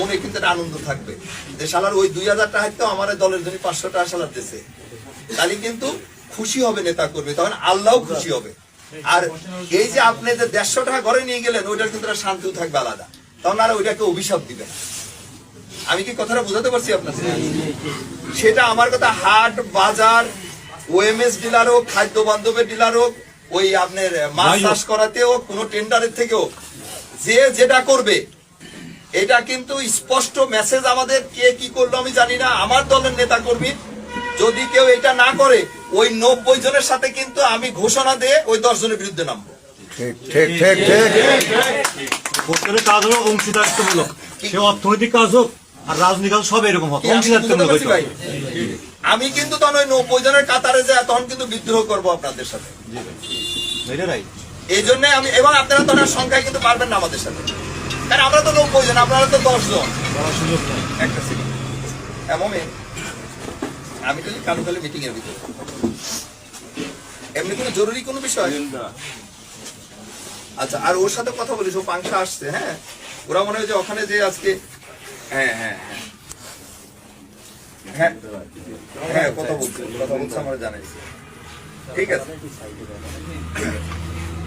মনে কিন্তু আনন্দ থাকবে। যে শালার ওই দুই হাজার টাকা তো আমার দলের জন্য পাঁচশো টাকা শালার দিছে। তাহলে কিন্তু খুশি হবে নেতা করবে তখন আল্লাহও খুশি হবে। আর এই যে আপনি যে দেড়শো টাকা ঘরে নিয়ে গেলেন ওইটার কিন্তু শান্তিও থাকবে আলাদা। তখন আর ওইটাকে অভিশাপ দিবে না। আমি কি কথাটা বোঝাতে পারছি আপনাদের সেটা আমার কথা হাট বাজার ওএমএস ডিলার হোক খাদ্য বান্ধবের ডিলার হোক ওই আপনার মাছ চাষ করাতে হোক কোনো টেন্ডারের থেকেও যে যেটা করবে এটা কিন্তু স্পষ্ট মেসেজ আমাদের কে কি করল আমি জানি না। আমার দলের নেতা কর্মী যদি কেউ এটা না করে ওই নব্বই জনের সাথে কিন্তু আমি ঘোষণা দিয়ে ওই দশ জনের বিরুদ্ধে নামবো। ঠিক ঠিক ঠিক ঠিক। প্রত্যেকের কাজ হলো অংশীদারিত্বমূলক। সে অর্থনৈতিক কাজ হোক আর রাজনৈতিক সব এরকম হতো আমি অংশীদারিত্বমূলক ভাই? আমি কিন্তু তখন ওই নব্বই জনের কাতারে যায় তখন কিন্তু বিদ্রোহ করব আপনাদের সাথে। এই জন্য আমি এবং আপনারা তো সংখ্যায় কিন্তু পারবেন না আমাদের সাথে। কারণ আমরা তো নব্বই জন আপনারা তো দশ জন। সুযোগ নাই। একটা সেকেন্ড এমন আমি তো কালো কালো মিটিং এর ভিতরে। এমনি কোনো জরুরি কোনো বিষয়? আচ্ছা আর ওর সাথে কথা বলিস ও পাংশা আসছে হ্যাঁ? ওরা মনে হয় যে ওখানে যে আজকে হ্যাঁ হ্যাঁ হ্যাঁ। হ্যাঁ হ্যাঁ কথা বলছে কথা বলছে আমার জানাইছে। ঠিক আছে।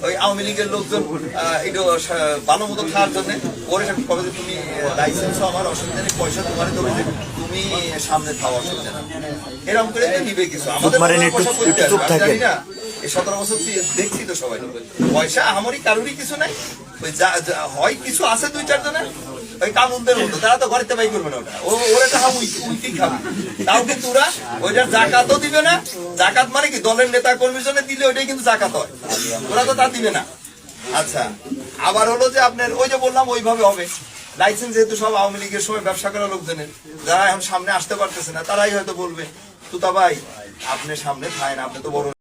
ওই আওয়ামী লীগের লোকজন আহ, ভালো মতো খাওয়ার জন্য ওরে কবে তুমি লাইসেন্স আমার অসুবিধা নেই পয়সা তোমার দেবে যে তুমি সামনে খাওয়া অসুবিধা না এরকম করে নিবে কিছু আমাদের জানি না এই সতেরো বছর দেখছি তো সবাই পয়সা আমারই কারোরই কিছু নাই ওই যা যা- হয় কিছু আছে দুই চার জনের ওই কামুনদের মতো, তারা তো ঘরেতে বাই করবে না ওটা। উল্টি খাবে তাও দিবে না, জাকাত মানে কি, দলের নেতা কর্মীর জন্য দিলে ওইটাই কিন্তু হয়। ওরা তো তা দিবে না। আচ্ছা আবার হলো যে আপনার ওই যে বললাম, ওইভাবে হবে। লাইসেন্স যেহেতু সব আওয়ামী লীগের সময় ব্যবসা করা লোকজনের, যারা এখন সামনে আসতে পারতেছে না, তারাই হয়তো বলবে তুতা ভাই আপনি সামনে থাকেন, আপনি তো বড়